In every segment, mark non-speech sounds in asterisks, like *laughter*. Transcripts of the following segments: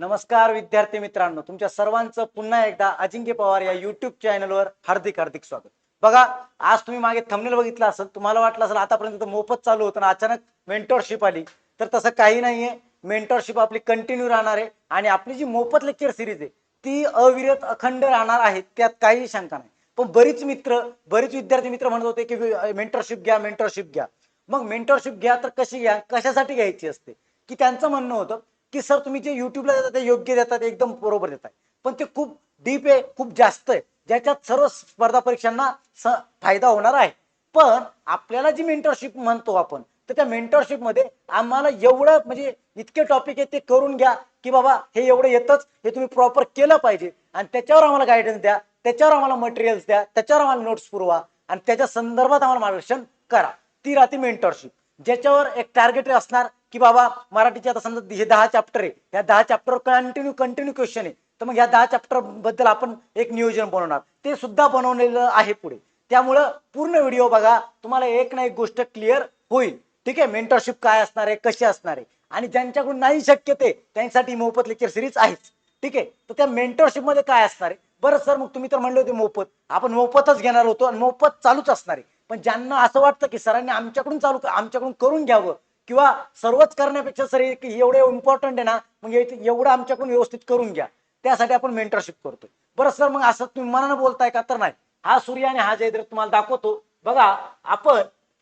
नमस्कार विद्यार्थी मित्रांनो तुमच्या सर्वांचं पुन्हा एकदा अजिंक्य पवार या युट्यूब चॅनलवर हार्दिक हार्दिक स्वागत. बघा आज तुम्ही मागे थंबनेल बघितलं असेल तुम्हाला वाटलं असेल आतापर्यंत तर मोफत चालू होतं ना अचानक मेंटॉरशिप आली. तर तसं काही नाहीये मेंटॉरशिप आपली कंटिन्यू राहणार आहे आणि आपली जी मोफत लेक्चर सिरीज आहे ती अविरत अखंड राहणार आहे त्यात काहीही शंका नाही. पण बरीच मित्र बरीच विद्यार्थी मित्र म्हणत होते की मेंटरशिप घ्या मेंटरशिप घ्या. मग मेंटरशिप घ्या तर कशी घ्या? कशासाठी घ्यायची असते? की त्यांचं म्हणणं होतं की सर तुम्ही जे युट्यूबला देतात ते योग्य देतात एकदम बरोबर देताय. पण ते खूप डीप आहे खूप जास्त आहे. ज्याच्यात सर्व स्पर्धा परीक्षांना स- फायदा होणार आहे. पण आपल्याला जी मेंटरशिप म्हणतो आपण तर त्या मेंटरशिपमध्ये आम्हाला एवढं म्हणजे इतके टॉपिक आहे ते करून घ्या की बाबा हे एवढं येतच हे तुम्ही प्रॉपर केलं पाहिजे. आणि त्याच्यावर आम्हाला गायडन्स द्या त्याच्यावर आम्हाला मटेरियल्स द्या त्याच्यावर आम्हाला नोट्स पुरवा आणि त्याच्या संदर्भात आम्हाला मार्गदर्शन करा. ती राहते मेंटरशिप ज्याच्यावर एक टार्गेट असणार की बाबा मराठीचे आता समजा हे दहा चॅप्टर आहे. या दहा चॅप्टर कंटिन्यू कंटिन्यू क्वेश्चन आहे. तर मग या दहा चॅप्टरबद्दल आपण एक नियोजन बनवणार. ते सुद्धा बनवलेलं आहे पुढे. त्यामुळं पूर्ण व्हिडिओ बघा. तुम्हाला एक ना एक गोष्ट क्लिअर होईल. ठीक आहे? मेंटरशिप काय असणार आहे? कशी असणार आहे? आणि ज्यांच्याकडून नाही शक्य ते त्यांच्यासाठी मोफत लेक्चर सिरीज आहेच. ठीक आहे? तर त्या मेंटरशिपमध्ये काय असणार आहे? बरं सर मग तुम्ही तर म्हणले होते मोफत. आपण मोफतच घेणार होतो आणि मोफत चालूच असणार आहे. पण ज्यांना असं वाटतं की सरांनी आमच्याकडून चालू आमच्याकडून करून घ्यावं किंवा सर्वच करण्यापेक्षा सर की एवढे इम्पॉर्टंट आहे ना मग एवढं आमच्याकडून व्यवस्थित करून घ्या. त्यासाठी आपण मेंटरशिप करतोय. बरं सर मग असं तुम्ही मनानं बोलताय का? तर नाही. हा सूर्य आणि हा जयद्र तुम्हाला दाखवतो. बघा आपण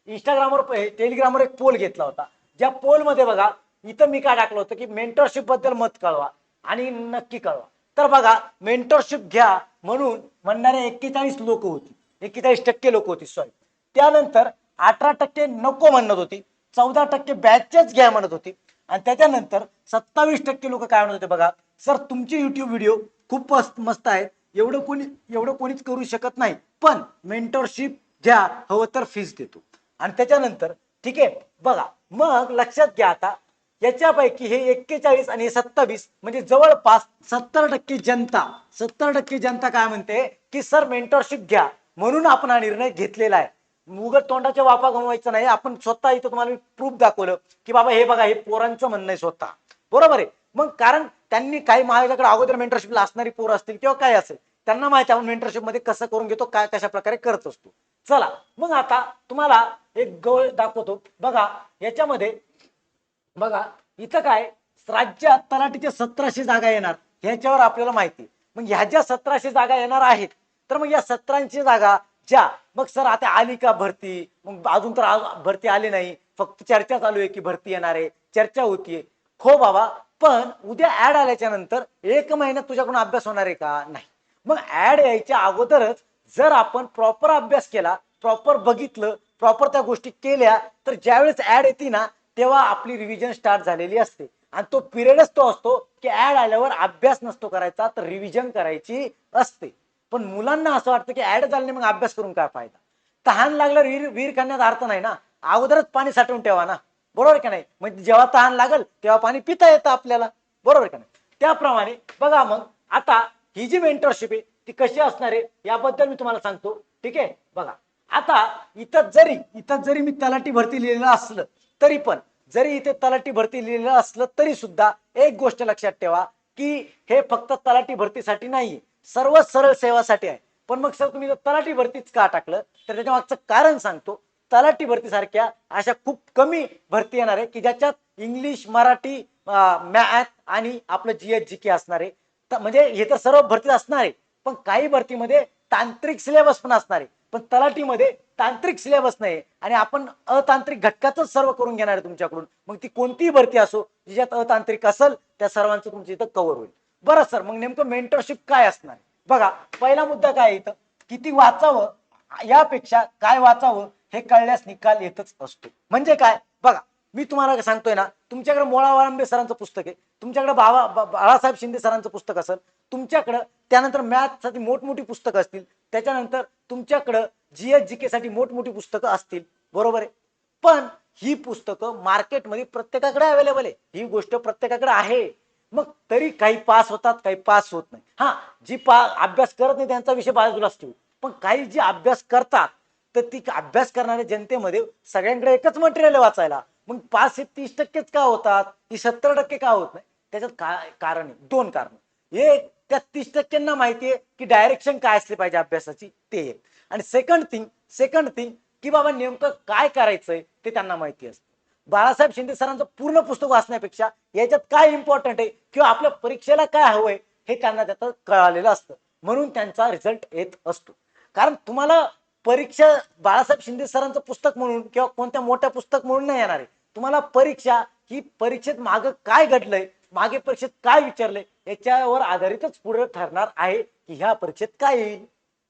इंस्टाग्रामवर टेलिग्रामवर एक पोल घेतला होता. ज्या पोलमध्ये बघा इथं मी काय टाकलं होतं की मेंटरशिपबद्दल मत कळवा आणि नक्की कळवा. तर बघा मेंटरशिप घ्या म्हणून म्हणणारे एक्केचाळीस लोक होती. एक्केचाळीस टक्के लोक होती सॉरी त्यानंतर अठरा टक्के नको म्हणत होती. चौदा टक्के बॅचेच घ्या म्हणत होते. आणि त्याच्यानंतर सत्तावीस टक्के लोक काय म्हणत होते बघा सर तुमचे युट्यूब व्हिडिओ खूप मस्त मस्त आहेत. एवढं कोणी एवढं कोणीच करू शकत नाही. पण मेंटरशिप घ्या हवं तर फीज देतो. आणि त्याच्यानंतर ठीक आहे बघा मग लक्षात घ्या आता याच्यापैकी हे एक्केचाळीस आणि हे सत्तावीस म्हणजे जवळपास सत्तर टक्के जनता सत्तर टक्के जनता काय म्हणते की सर मेंटरशिप घ्या. म्हणून आपण हा निर्णय घेतलेला आहे. उगत तोंडाच्या वापा गमवायचा नाही. आपण स्वतः इथं तुम्हाला प्रूफ दाखवलं की बाबा हे बघा हे पोरांचं म्हणणं आहे स्वतः. बरोबर आहे. मग कारण त्यांनी काही माझ्याकडे अगोदर मेंटरशिपला असणारी पोरं असतील किंवा काय असेल त्यांना माहिती आपण मेंटरशिपमध्ये कसं करून घेतो काय कशा प्रकारे करत असतो. चला मग आता तुम्हाला एक गवळ दाखवतो. बघा याच्यामध्ये बघा इथं काय राज्यात तलाठीच्या सतराशे जागा येणार. ह्याच्यावर आपल्याला माहिती मग ह्या ज्या सतराशे जागा येणार आहेत तर मग या सतराशे जागा ज्या मग सर आता आली का भरती? मग अजून तर भरती आली नाही. फक्त चर्चा चालू आहे की भरती येणार आहे. चर्चा होतीये हो बाबा पण उद्या ऍड आल्याच्यानंतर एक महिन्यात तुझ्याकडून अभ्यास होणार आहे का? नाही. मग ऍड यायच्या अगोदरच जर आपण प्रॉपर अभ्यास केला प्रॉपर बघितलं प्रॉपर त्या गोष्टी केल्या तर ज्यावेळेस ऍड येते ना तेव्हा आपली रिव्हिजन स्टार्ट झालेली असते. आणि तो पिरियडच तो असतो की ऍड आल्यावर अभ्यास नसतो करायचा तर रिव्हिजन करायची असते. पण मुलांना असं वाटतं की ऍड झाल्याने मग अभ्यास करून काय फायदा? तहान लागल्यावर विहीर विहीर करण्यात अर्थ नाही ना? अगोदरच पाणी साठवून ठेवा ना? बरोबर का नाही? म्हणजे जेव्हा तहान लागल तेव्हा पाणी पिता येतं आपल्याला. बरोबर का नाही? त्याप्रमाणे बघा मग आता ही जी मेंटरशिप आहे ती कशी असणार आहे याबद्दल मी तुम्हाला सांगतो. ठीक आहे? बघा. आता इथं जरी इथं जरी मी तलाठी भरती लिहिलेलं असलं तरी पण जरी इथे तलाठी भरती लिहिलेलं असलं तरी सुद्धा एक गोष्ट लक्षात ठेवा की हे फक्त तलाठी भरतीसाठी नाहीये. सर्व सरळ सेवासाठी आहे. पण मग सर तुम्ही जर तलाठी भरतीच का टाकलं? तर त्याच्या मागचं कारण सांगतो. तलाठी भरती सारख्या अशा खूप कमी भरती येणार आहे की ज्याच्यात इंग्लिश मराठी मॅथ आणि आपलं जी एच जी के असणार. आहे म्हणजे हे तर सर्व भरती असणार. आहे पण काही भरतीमध्ये तांत्रिक सिलेबस पण असणार. आहे पण तलाठीमध्ये तांत्रिक सिलेबस नाही. आणि आपण अतांत्रिक घटकातच सर्व करून घेणार आहे तुमच्याकडून. मग ती कोणतीही भरती असो ज्याच्यात अतांत्रिक असेल त्या सर्वांचं तुमच्या इथं कव्हर होईल. बरं सर मग नेमकं मेंटरशिप काय असणार आहे? बघा पहिला मुद्दा काय इथं? किती वाचावं यापेक्षा काय वाचावं हे कळल्यास निकाल येतच असतो. म्हणजे काय? बघा मी तुम्हाला सांगतोय ना तुमच्याकडे मोळावाळंबे सरांचं पुस्तक आहे. तुमच्याकडे बाबा बाळासाहेब शिंदे सरांचं पुस्तक असेल तुमच्याकडं त्यानंतर मॅथसाठी मोठमोठी पुस्तकं असतील त्याच्यानंतर तुमच्याकडं जी एस जी के साठी मोठमोठी पुस्तकं असतील बरोबर आहे? पण ही पुस्तकं मार्केटमध्ये प्रत्येकाकडे अवेलेबल आहे. ही गोष्ट प्रत्येकाकडे आहे. मग तरी काही पास होतात काही पास होत नाही. हा जी पा अभ्यास करत नाही त्यांचा विषय बाजूलाच ठेवू. पण काही जी अभ्यास करतात तर ती अभ्यास करणाऱ्या जनतेमध्ये सगळ्यांकडे एकच मटेरियल वाचायला. मग पाच हे तीस टक्केच का होतात? ही सत्तर टक्के का होत नाही? त्याच्यात काय कारण आहे. दोन कारण. एक त्या तीस टक्क्यांना माहिती आहे की डायरेक्शन काय असली पाहिजे अभ्यासाची? ते एक. आणि सेकंड थिंग सेकंड थिंग की बाबा नेमकं काय करायचंय ते त्यांना माहिती असतं. बाळासाहेब शिंदे सरांचं पूर्ण पुस्तक वाचण्यापेक्षा याच्यात काय इम्पॉर्टंट आहे किंवा आपल्या परीक्षेला काय हवंय हे त्यांना त्याचं कळालेलं असतं. म्हणून त्यांचा रिझल्ट येत असतो. कारण तुम्हाला परीक्षा बाळासाहेब शिंदे सरांचं पुस्तक म्हणून किंवा कोणत्या मोठ्या पुस्तक म्हणून नाही येणार आहे. तुम्हाला परीक्षा ही परीक्षेत मागं काय घडलंय मागे परीक्षेत काय विचारलंय याच्यावर आधारितच पुढे ठरणार आहे की ह्या परीक्षेत काय येईल.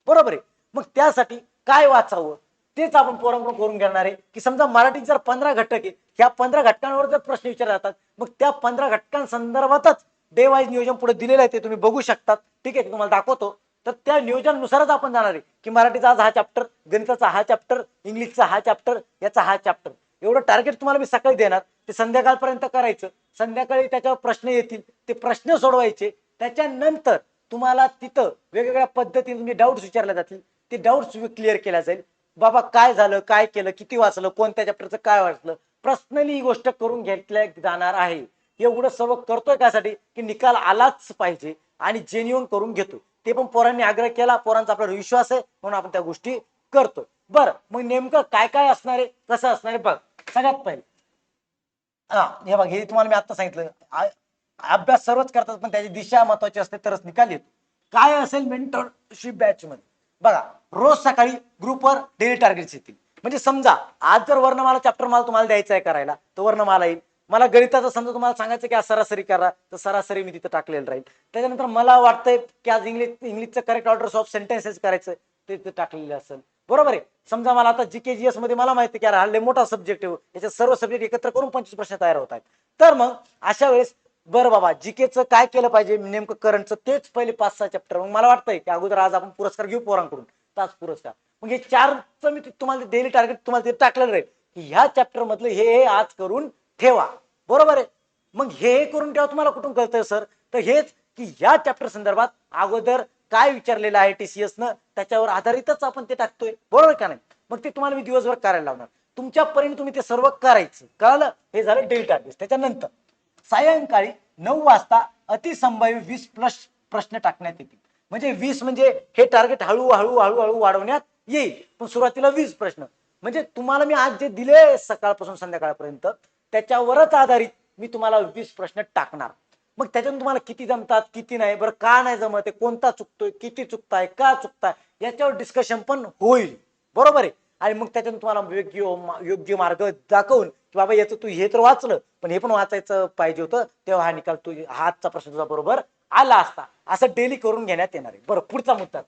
बरोबर आहे. मग त्यासाठी काय वाचावं? तेच आपण पोरांकडून करून घेणार आहे. की समजा मराठीत जर पंधरा घटक आहे ह्या पंधरा घटकांवर जर प्रश्न विचारले जातात मग त्या पंधरा घटकांसंदर्भातच डे वाईज नियोजन पुढे दिलेलं आहे ते तुम्ही बघू शकतात. ठीक आहे तुम्हाला दाखवतो. तर त्या नियोजनानुसारच आपण जाणार आहे. की मराठीचा आज हा चॅप्टर गणिताचा हा चॅप्टर इंग्लिशचा हा चॅप्टर याचा हा चॅप्टर एवढं टार्गेट तुम्हाला मी सकाळी देणार. ते संध्याकाळपर्यंत करायचं. संध्याकाळी त्याच्यावर प्रश्न येतील. ते प्रश्न सोडवायचे. त्याच्यानंतर तुम्हाला तिथं वेगवेगळ्या पद्धतीने तुम्ही डाऊट्स विचारले जातील. ते डाऊट्स क्लिअर केल्या जाईल. बाबा काय झालं काय केलं किती वाचलं कोणत्या चॅप्टरचं काय वाचलं? पर्सनली ही गोष्ट करून घेतल्या जाणार आहे. एवढं सर्व करतोय त्यासाठी की निकाल आलाच पाहिजे आणि जेन्युअन करून घेतो. ते पण पोरांनी आग्रह केला पोरांचा आपल्यावर विश्वास आहे म्हणून आपण त्या गोष्टी करतोय. बरं मग नेमकं काय काय असणार आहे? कसं असणार आहे? बघ सगळ्यात पहिले. हा हे बघ हे तुम्हाला मी आता सांगितलं. अभ्यास सर्वच करतात पण त्याची दिशा महत्वाची असते तरच निकाल येतो. काय असेल मेंटरशिप बॅच मध्ये? बघा रोज सकाळी ग्रुपवर डेली टार्गेट्स येतील. म्हणजे समजा आज जर वर्णमाला चॅप्टर मला तुम्हाला द्यायचा आहे करायला तर वर्णमाला येईल. मला गणिताचं समजा तुम्हाला सांगायचं की आज सरासरी करा तर सरासरी मी तिथं टाकलेलं राहील. त्याच्यानंतर मला वाटतंय की आज इंग्लिश इंग्लिशचं करेक्ट ऑर्डर्स ऑफ सेंटेन्सेस करायचं ते तिथं टाकलेलं असेल. बरोबर आहे? समजा मला आता जी के जी एसमध्ये मला माहिती की अरे हा लय मोठा सब्जेक्ट आहे. याच्यात सर्व सब्जेक्ट एकत्र करून पंचवीस प्रश्न तयार होत आहेत. तर मग अशा वेळेस बरं बाबा जीकेचं काय केलं पाहिजे नेमकं करंटचं तेच पहिले पाच सहा चॅप्टर मग मला वाटतंय की अगोदर आज आपण पुरस्कार घेऊ पोरांकडून तास पुरस्कार. मग हे चारचं मी तुम्हाला डेली टार्गेट तुम्हाला ते टाकलेलं राहील की ह्या चॅप्टर मधलं हे हे आज करून ठेवा. बरोबर आहे? मग हे हे करून ठेवा तुम्हाला कुठून कळतंय सर? तर हेच की या चॅप्टर संदर्भात अगोदर काय विचारलेलं आहे टीसीएस न त्याच्यावर आधारितच आपण ते टाकतोय. बरोबर का नाही? मग ते तुम्हाला मी दिवसभर करायला लावणार. तुमच्या परीने तुम्ही ते सर्व करायचं. कळलं? हे झालं डेली टार्गेट त्याच्यानंतर सायंकाळी नऊ वाजता अतिसंभाव्य वीस प्लस प्रश्न टाकण्यात येतील. म्हणजे वीस म्हणजे हे टार्गेट हळूहळू हळूहळू वाढवण्यात येईल. पण सुरुवातीला वीस प्रश्न. म्हणजे तुम्हाला मी आज जे दिले सकाळपासून संध्याकाळपर्यंत त्याच्यावरच आधारित मी तुम्हाला वीस प्रश्न टाकणार. मग त्याच्यातून तुम्हाला किती जमतात किती नाही बरं का नाही जमत आहे कोणता चुकतोय किती चुकताय का चुकताय याच्यावर डिस्कशन पण होईल. बरोबर आहे? आणि मग त्याच्यातून तुम्हाला योग्य योग्य मार्ग दाखवून की बाबा याचं तू हे तर वाचलं पण हे पण वाचायचं पाहिजे होतं तेव्हा हा निकाल तू हा आजचा प्रश्न तुझा बरोबर आला असता. असं डेली करून घेण्यात येणार आहे. बरं पुढचा मुद्दा.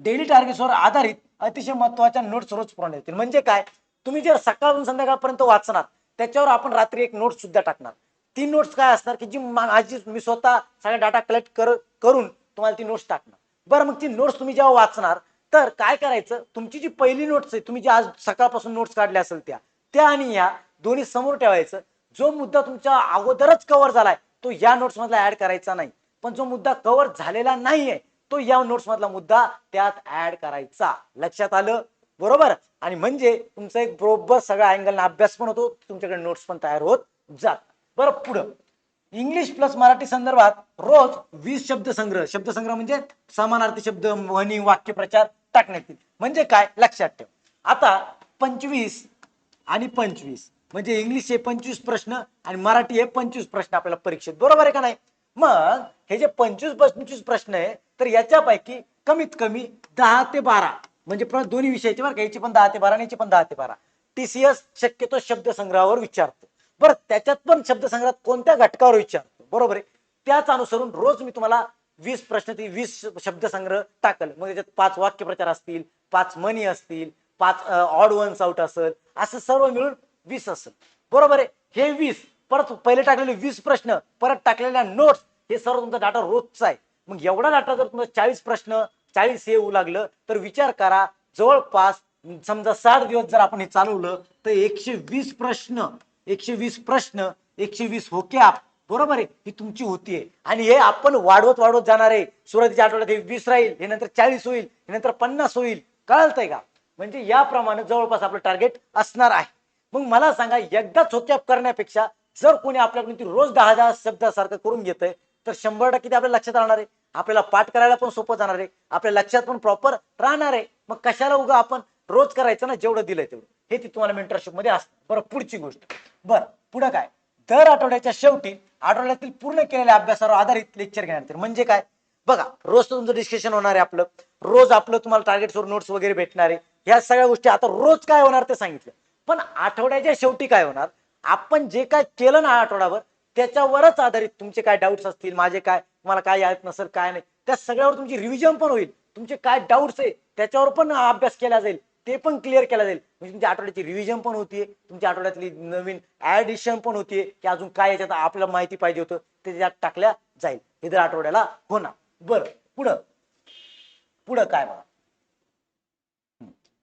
डेली टार्गेट्सवर आधारित अतिशय महत्त्वाच्या नोट्स रोज पुरवण्यात येतील म्हणजे काय? तुम्ही जर सकाळून संध्याकाळपर्यंत वाचणार त्याच्यावर आपण रात्री एक नोट सुद्धा टाकणार. ती नोट्स काय असणार की जी माझी मी स्वतः सगळ्या डाटा कलेक्ट कर करून तुम्हाला ती नोट्स टाकणार. बरं मग ती नोट्स तुम्ही जेव्हा वाचणार तर काय करायचं? तुमची जी पहिली नोट्स आहे तुम्ही जी आज सकाळपासून नोट्स काढल्या असेल त्या त्या आणि ह्या दोन्ही समोर ठेवायचं. जो मुद्दा तुमच्या अगोदरच कव्हर झालाय तो या नोट्स मधला ऍड करायचा नाही. पण जो मुद्दा कव्हर झालेला नाहीये तो या नोट्स मधला मुद्दा त्यात ऍड करायचा. लक्षात आलं? बरोबर? आणि म्हणजे तुमचा एक बरोबर सगळ्या अँगलना अभ्यास पण होतो तुमच्याकडे नोट्स पण तयार होत जात. बरं पुढं. इंग्लिश प्लस मराठी संदर्भात रोज वीस शब्द संग्रह शब्द संग्रह म्हणजे समानार्थी शब्द म्हणी वाक्यप्रचार टाकण्यात येईल म्हणजे काय? लक्षात ठेव. आता पंचवीस आणि पंचवीस. म्हणजे इंग्लिश हे पंचवीस प्रश्न आणि मराठी हे पंचवीस प्रश्न आपल्याला परीक्षेत. बरोबर आहे का नाही? मग हे जे पंचवीस पंचवीस प्रश्न आहे तर याच्यापैकी कमीत कमी दहा ते बारा. म्हणजे दोन्ही विषयाचे बरं का याची पण दहा ते बारा आणि याची पण दहा ते बारा. टीसीएस शक्यतो शब्दसंग्रहावर विचारतो. बरं त्याच्यात पण शब्दसंग्रहात कोणत्या घटकावर विचारतो? बरोबर आहे? त्याच अनुसरून रोज मी तुम्हाला वीस प्रश्न ती वीस शब्दसंग्रह टाकल. मग त्याच्यात पाच वाक्यप्रचार असतील पाच मनी असतील पाच ऑड वन्स आउट असेल असं सर्व मिळून वीस असेल. बरोबर आहे? हे वीस परत पहिले टाकलेले वीस प्रश्न परत टाकलेल्या नोट्स हे सर्व तुमचा डाटा रोजचा आहे. मग एवढा डाटा जर तुमचा चाळीस प्रश्न चाळीस हे येऊ लागलं तर विचार करा जवळपास समजा साठ दिवस जर आपण हे चालवलं तर एकशे वीस प्रश्न एकशे वीस प्रश्न एकशे वीस होक्या बरोबर आहे ही तुमची होतीये आणि हे आपण वाढवत वाढवत जाणार आहे. सुरुवातीच्या आठवड्यात हे वीस राहील हे नंतर चाळीस होईल हे नंतर पन्नास होईल. कळतंय का? म्हणजे याप्रमाणे जवळपास आपलं टार्गेट असणार आहे. मग मला सांगा एकदा चोक्याप करण्यापेक्षा जर कोणी आपल्याकडून ती रोज दहा दहा शब्दासारखं करून घेतंय तर शंभर टक्के ते आपल्या लक्षात राहणार आहे. आपल्याला पाठ करायला पण सोपं जाणार आहे. आपल्या लक्षात पण प्रॉपर राहणार आहे. मग कशाला उगा आपण रोज करायचं ना जेवढं दिलंय तेवढं? हे ती तुम्हाला मेंटरशिपमध्ये असतं. बरं पुढची गोष्ट. बरं पुढं काय? दर आठवड्याच्या शेवटी आठवड्यातील पूर्ण केलेल्या अभ्यासावर आधारित लेक्चर घेण्यात येईल म्हणजे काय? बघा रोज तुमचं डिस्कशन होणार आहे आपलं. रोज आपलं तुम्हाला टार्गेटवर नोट्स वगैरे भेटणार आहे. ह्या सगळ्या गोष्टी आता रोज काय होणार ते सांगितलं. पण आठवड्याच्या शेवटी काय होणार? आपण जे काय केलं ना आठवड्यावर त्याच्यावरच आधारित तुमचे काय डाऊट्स असतील माझे काय तुम्हाला काय येत नसेल काय नाही त्या सगळ्यावर तुमची रिव्हिजन पण होईल. तुमचे काय डाऊट्स आहे त्याच्यावर पण अभ्यास केला जाईल. ते पण क्लिअर केला जाईल. म्हणजे तुमच्या आठवड्याची रिव्हिजन पण होतीये. तुमच्या आठवड्यातली नवीन ऍडिशन पण होतीये. की अजून काय याच्यात आपल्याला माहिती पाहिजे होतं ते त्यात टाकल्या जाईल. हे दर आठवड्याला होणार बरं. पुढं. पुढं काय बघा.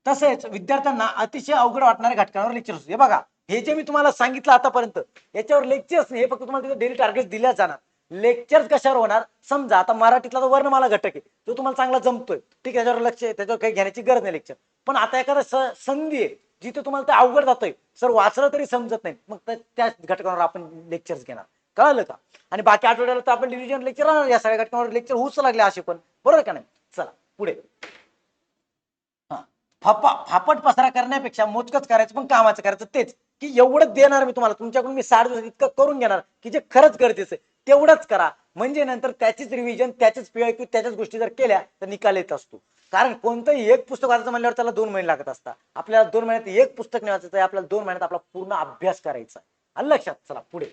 तसेच विद्यार्थ्यांना अतिशय अवघड वाटणाऱ्या घटकांवर लेक्चर हे बघा. हे जे मी तुम्हाला सांगितलं आतापर्यंत याच्यावर लेक्चर्स हे फक्त तुम्हाला डेली टार्गेट दिल्या जाणार. लेक्चर्स कशावर होणार? समजा आता मराठीतला जो वर्णमाला घटक आहे तो तुम्हाला चांगला जमतोय. ठीक आहे त्याच्यावर लक्ष आहे त्याच्यावर काही घेण्याची गरज नाही लेक्चर पण आता एखादा संधी आहे जिथे तुम्हाला ते अवघड जातोय सर वाचलं तरी समजत नाही मग त्या- घटकांवर आपण लेक्चर्स घेणार. कळलं का? आणि बाकी आठवड्याला तर आपण डिव्हिजन लेक्चर राहणार या सगळ्या घटकांवर लेक्चर होऊच लागले असे पण. बरोबर का नाही? चला पुढे. हा. फापा फापट पसरा करण्यापेक्षा मोजकच करायचं पण कामाचं करायचं तेच. की एवढं देणार मी तुम्हाला तुमच्याकडून मी साठ दिवस इतकं करून घेणार की जे खरंच गरजेचं आहे. तेवढंच करा. म्हणजे नंतर त्याचीच रिव्हिजन त्याचीच पीआयक्यू त्याच्याच गोष्टी जर केल्या तर निकाल येत असतो. कारण कोणतंही एक पुस्तक वाचायचं म्हणल्यावर त्याला दोन महिने लागत असतात. आपल्याला दोन महिन्यात एक पुस्तक नाही वाचायचं आपल्याला दोन महिन्यात आपला पूर्ण अभ्यास करायचा आहे. लक्षात? चला पुढे.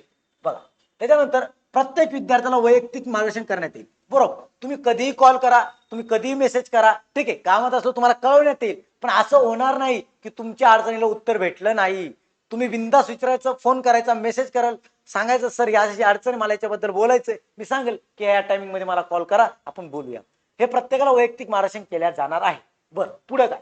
बघा. त्याच्यानंतर प्रत्येक विद्यार्थ्याला वैयक्तिक मार्गदर्शन करण्यात येईल. बरोबर. तुम्ही कधीही कॉल करा तुम्ही कधीही मेसेज करा. ठीक आहे. कामात असलो तुम्हाला कळवण्यात येईल. पण असं होणार नाही की तुमच्या अडचणीला उत्तर भेटलं नाही. तुम्ही बिंदास विचारायचं फोन करायचा मेसेज कराल. सांगायचं सर या अशी अडचण मला याच्याबद्दल बोलायचंय. मी सांगेल की या टायमिंगमध्ये मला कॉल करा आपण बोलूया. हे प्रत्येकाला वैयक्तिक मार्गदर्शन केल्या जाणार आहे. बरं पुढे काय?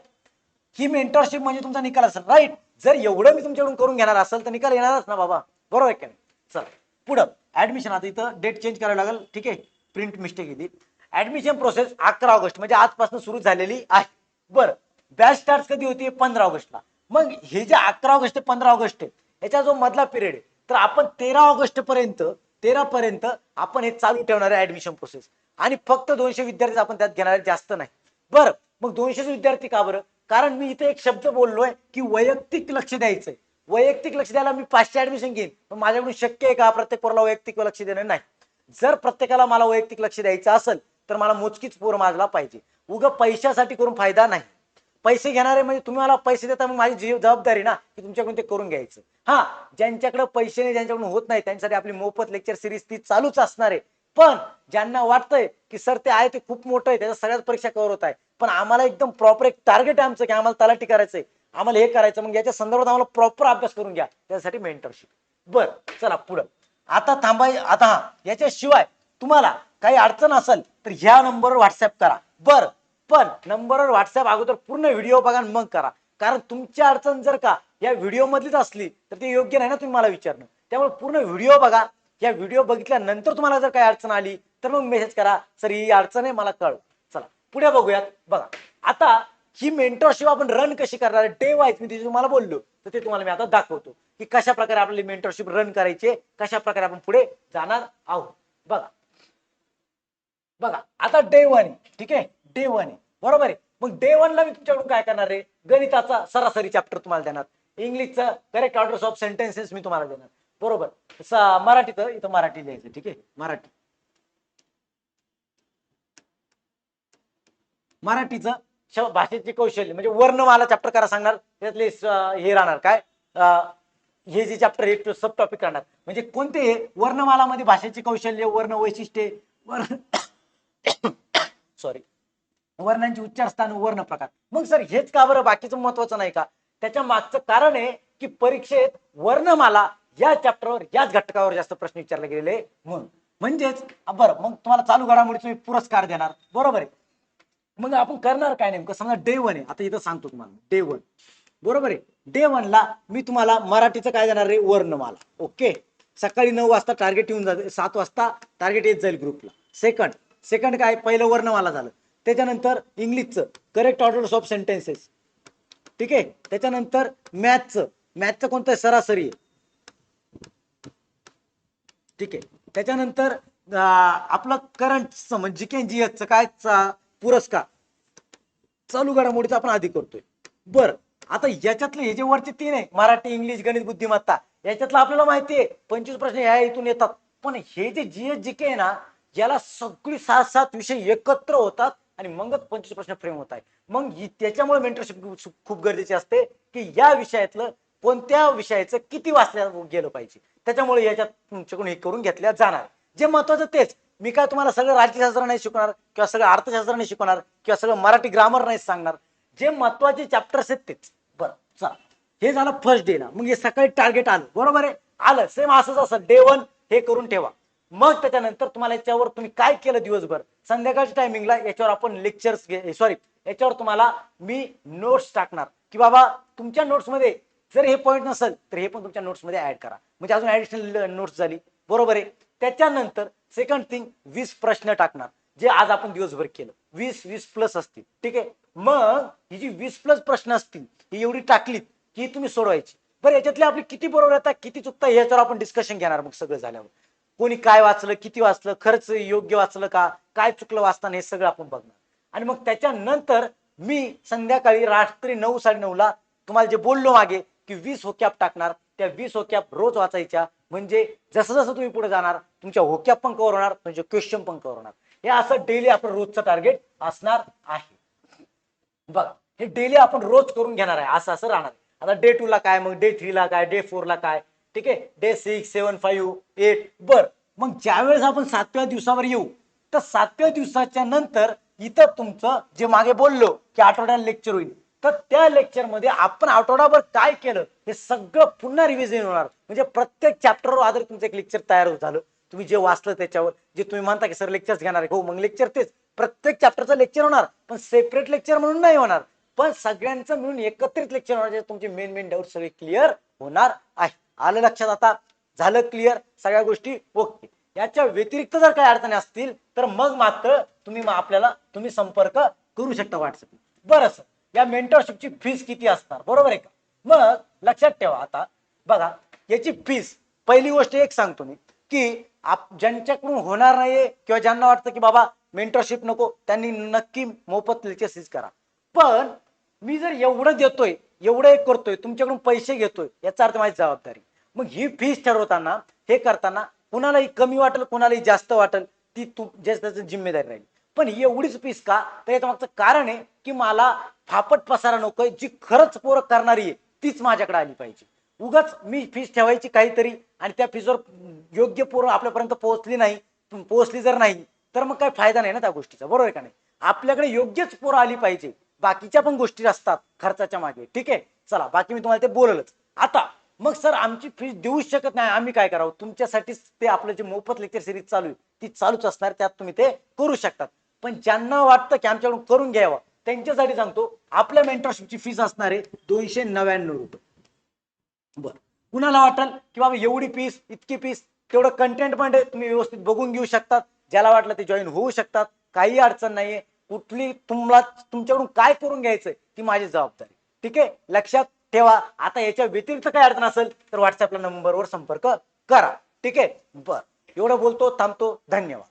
ही मेंटरशिप म्हणजे तुमचा निकाल असेल राईट जर एवढं मी तुमच्याकडून करून घेणार असेल तर निकाल येणारच ना बाबा. बरोबर आहे का नाही? पुढं. ऍडमिशन आता इथं डेट चेंज करावी लागेल ठीक आहे? प्रिंट मिस्टेक येते ऍडमिशन प्रोसेस अकरा ऑगस्ट म्हणजे आजपासून सुरू झालेली आहे. बरं बॅच स्टार्ट कधी होती? पंधरा ऑगस्टला. मग हे जे अकरा ऑगस्ट ते पंधरा ऑगस्ट आहे याचा जो मधला पिरियड आहे तर आपण तेरा ऑगस्ट पर्यंत तेरा पर्यंत आपण हे चालू ठेवणार आहे ऍडमिशन प्रोसेस आणि फक्त दोनशे विद्यार्थी आपण त्यात घेणार आहे, जास्त नाही. बरं मग दोनशेच विद्यार्थी का बरं? कारण मी इथे एक शब्द बोललोय की वैयक्तिक लक्ष द्यायचंय. वैयक्तिक लक्ष द्यायला मी पाचशे ऍडमिशन घेईन. पण माझ्याकडून शक्य आहे का प्रत्येक पोराला वैयक्तिक लक्ष देणं? नाही. जर प्रत्येकाला मला वैयक्तिक लक्ष द्यायचं असेल तर मला मोजकीच पोर माजला पाहिजे. उग पैशासाठी करून फायदा नाही. पैसे घेणारे म्हणजे तुम्ही मला पैसे देता मग माझी जीव जबाबदारी ना की तुमच्याकडून ते करून घ्यायचं. हा ज्यांच्याकडे पैसे नाही ज्यांच्याकडून होत नाही त्यांच्यासाठी आपली मोफत लेक्चर सिरीज ती चालूच असणार आहे. पण ज्यांना वाटतंय की सर ते आहे ते खूप मोठं आहे त्याच्या सगळ्याच परीक्षा कव्हर होत आहे. पण आम्हाला एकदम प्रॉपर एक टार्गेट आहे आमचं की आम्हाला तलाठी करायचंय आम्हाला हे करायचं मग याच्या संदर्भात आम्हाला प्रॉपर अभ्यास करून घ्या. त्यासाठी मेंटरशिप बर चला पुढं. आता थांबाय आता हा याच्याशिवाय तुम्हाला काही अडचण असेल तर ह्या नंबरवर व्हॉट्सअप करा. बर. पण नंबरवर व्हॉट्सअप अगोदर पूर्ण व्हिडिओ बघा आणि मग करा. कारण तुमची अडचण जर का या व्हिडिओ मधलीच असली तर ते योग्य नाही ना तुम्ही मला विचारणं. त्यामुळे पूर्ण व्हिडिओ बघा. या व्हिडिओ बघितल्यानंतर तुम्हाला जर काही अडचण आली तर मग मेसेज करा. सर ही अडचण आहे मला कळ चला पुढे बघूयात. बघा. आता ही मेंटरशिप आपण रन कशी करणार डे वाईज मी तिथे तुम्हाला बोललो तर ते तुम्हाला मी आता दाखवतो की कशा प्रकारे आपली मेंटरशिप रन करायची कशा प्रकारे आपण पुढे जाणार आहोत. बघा. बघा. आता डे वन ठीक आहे? डे वन आहे बरोबर आहे. मग डे वनला मी तुमच्याकडून काय करणार आहे गणिताचा सरासरी चॅप्टर तुम्हाला देणार. इंग्लिशचं करेक्ट ऑर्डर्स ऑफ सेंटेन्सेस मी तुम्हाला देणार. बरोबर. मराठीत इथं मराठी लिहायचं ठीक आहे? मराठी. मराठीचं भाषेचे कौशल्य म्हणजे वर्णमाला चॅप्टर करा सांगणार. त्यातले हे राहणार काय? हे जे चॅप्टर हे सब टॉपिक राहणार. म्हणजे कोणते वर्णमालामध्ये भाषेचे कौशल्य वर्ण वैशिष्ट्ये वर्ण *coughs* *coughs* सॉरी वर्णांची उच्चार स्थान वर्ण प्रकार. मग सर हेच का बरं बाकीचं महत्वाचं नाही का? त्याच्या मागचं कारण आहे की परीक्षेत वर्णमाला या चॅप्टरवर याच घटकावर जास्त प्रश्न विचारले गेलेले म्हणून. म्हणजेच बरं मग तुम्हाला चालू घडामोडीचा मी पुरस्कार देणार. बरोबर आहे. मग आपण करणार काय नेमकं? समजा डे वन आहे. आता इथं सांगतो तुम्हाला. डे वन बरोबर आहे. डे वनला मी तुम्हाला मराठीचं काय देणार आहे? वर्णमाला. ओके? सकाळी नऊ वाजता टार्गेट येऊन जाते. सात वाजता टार्गेट येत जाईल ग्रुपला सेकंड सेकंड काय? पहिलं वर्णमाला झालं. त्याच्यानंतर इंग्लिशचं करेक्ट ऑर्डर्स ऑफ सेंटेन्सेस ठीक आहे? त्याच्यानंतर मॅथचं मॅथचं कोणतं सरासरी आहे. ठीक आहे? त्याच्यानंतर आपलं करंट म्हणजे के जी च काय? पुरस्कार. चालू घडामोडीचा आपण आधी करतोय. बर. आता याच्यातले हे जे वरचे तीन आहे मराठी इंग्लिश गणित बुद्धिमत्ता याच्यातलं आपल्याला माहिती आहे पंचवीस प्रश्न ह्या इथून येतात. पण हे जे जी एस जी के आहे ना याला सगळी सात सात विषय एकत्र होतात. आणि मगच पंचवीस प्रश्न फ्रेम होत आहे मग त्याच्यामुळे मेंटरशिप खूप गरजेची असते की या विषयातलं कोणत्या विषयाचं किती वाचल्या गेलं पाहिजे. त्याच्यामुळे याच्यात तुमच्याकडून हे करून घेतल्या जाणार. जे महत्वाचं तेच. मी काय तुम्हाला सगळं राज्यशास्त्र नाही शिकवणार किंवा सगळं अर्थशास्त्र नाही शिकवणार किंवा सगळं मराठी ग्रामर नाही सांगणार. जे महत्त्वाचे चॅप्टर्स आहेत तेच. बरं चला. हे झालं फर्स्ट डे ना. मग हे सकाळी टार्गेट आलं. बरोबर आहे? आलं. सेम असंच असं. डे वन हे करून ठेवा. मग त्याच्यानंतर तुम्हाला याच्यावर तुम्ही काय केलं दिवसभर? संध्याकाळच्या टायमिंगला याच्यावर आपण लेक्चर्स सॉरी याच्यावर तुम्हाला मी नोट्स टाकणार. की बाबा तुमच्या नोट्समध्ये जर हे पॉईंट नसेल तर हे पण तुमच्या नोट्समध्ये ऍड करा. म्हणजे अजून ऍडिशनल नोट्स झाली. बरोबर आहे? त्याच्यानंतर सेकंड थिंग वीस प्रश्न टाकणार जे आज आपण दिवसभर केलं. वीस वीस प्लस असतील. ठीक आहे? मग ही जी वीस प्लस प्रश्न असतील ही एवढी टाकलीत की तुम्ही सोडवायची. बरं याच्यातले आपली किती बरोबर येतात किती चुकता याच्यावर आपण डिस्कशन घेणार मग सगळं झाल्यावर. कोणी काय वाचलं किती वाचलं खर्च योग्य वाचलं का काय चुकलं वाचताना हे सगळं आपण बघणार. आणि मग त्याच्यानंतर मी संध्याकाळी रात्री नऊ साडे ला तुम्हाला जे बोललो मागे की वीस होक्याप टाकणार त्या वीस होक्याप रोज वाचायच्या. म्हणजे जसं जसं तुम्ही पुढे जाणार तुमच्या होक्याप पण कव्हर होणार तुमचे क्वेश्चन पण कव्हर होणार. हे असं डेली आपलं रोजचं टार्गेट असणार आहे. बघा हे डेली आपण रोज करून घेणार आहे असं असं राहणार आता डे टू ला काय मग डे थ्री ला काय डे फोर ला काय ठीक आहे? Day six seven five eight बर. मग ज्यावेळेस आपण सातव्या दिवसावर येऊ तर सातव्या दिवसाच्या नंतर इथं तुमचं जे मागे बोललो की आठवड्याला लेक्चर होईल तर त्या लेक्चरमध्ये आपण आठवडाभर काय केलं हे सगळं पुन्हा रिव्हिजन होणार. म्हणजे प्रत्येक चॅप्टरवर आधारित तुमचं एक लेक्चर तयार होत झालं. तुम्ही जे वाचलं त्याच्यावर जे तुम्ही म्हणता की सर लेक्चर्स घेणार आहे. हो मग लेक्चर तेच. प्रत्येक चॅप्टरचं लेक्चर होणार पण सेपरेट लेक्चर म्हणून नाही होणार. पण सगळ्यांचं मिळून एकत्रित लेक्चर होणार जे तुमचे मेन मेन डाऊट सगळे क्लिअर होणार आहे आलं लक्षात आता. झालं क्लिअर सगळ्या गोष्टी ओके याच्या व्यतिरिक्त जर काही अडचणी असतील तर मग मात्र तुम्ही मग आपल्याला तुम्ही संपर्क करू शकता व्हॉट्सअप बरं सर या मेंटरशिपची फीस किती असणार? बरोबर आहे का? मग लक्षात ठेवा आता. बघा याची फीस पहिली गोष्ट एक सांगतो मी की आप ज्यांच्याकडून होणार नाहीये किंवा ज्यांना वाटतं की बाबा मेंटरशिप नको त्यांनी नक्की मोफत लेक्चर्स करा. पण मी जर एवढं देतोय एवढं एक करतोय तुमच्याकडून पैसे घेतोय याचा अर्थ माझी जबाबदारी. मग ही फीस ठरवताना हे करताना कुणालाही कमी वाटेल कुणालाही जास्त वाटेल ती तू जे त्याची जिम्मेदारी राहील. पण ही एवढीच फीस का? तर याचं मागचं कारण आहे की मला फापट पसारा नकोय जी खरंच पोरं करणारी आहे तीच माझ्याकडे आली पाहिजे. उगाच मी फीस ठेवायची काहीतरी आणि त्या फीसवर योग्य पोरं आपल्यापर्यंत पोहोचली नाही पोहोचली जर नाही तर मग काय फायदा नाही ना त्या गोष्टीचा बरोबर आहे का नाही? आपल्याकडे योग्यच पोरं आली पाहिजे. बाकीच्या पण गोष्टी असतात खर्चाच्या मागे. ठीक आहे? चला बाकी मी तुम्हाला ते बोललच. आता मग सर आमची फीस देऊच शकत नाही. आम्ही काय करावं? तुमच्यासाठीच ते आपलं जे मोफत लेक्चर सिरीज चालू आहे ती चालूच असणार. त्यात तुम्ही ते करू शकतात. पण ज्यांना वाटतं की आमच्याकडून करून घ्यावं त्यांच्यासाठी सांगतो आपल्या मेंटरशिपची फीस असणार आहे दोनशे नव्याण्णव रुपये. बर. कुणाला वाटेल की बाबा एवढी फीस इतकी फीस तेवढं कंटेंट पण तुम्ही व्यवस्थित बघून घेऊ शकतात. ज्याला वाटलं ते जॉईन होऊ शकतात. काही अडचण नाहीये. कुठली तुम्हाला तुमच्याकडून काय करून घ्यायचंय ती माझी जबाबदारी. ठीक आहे? लक्षात ठेवा. आता याच्या व्यतिरिक्त काय अडचण असेल तर व्हॉट्सअपला नंबरवर संपर्क करा. ठीक आहे? बर. एवढं बोलतो थांबतो. धन्यवाद.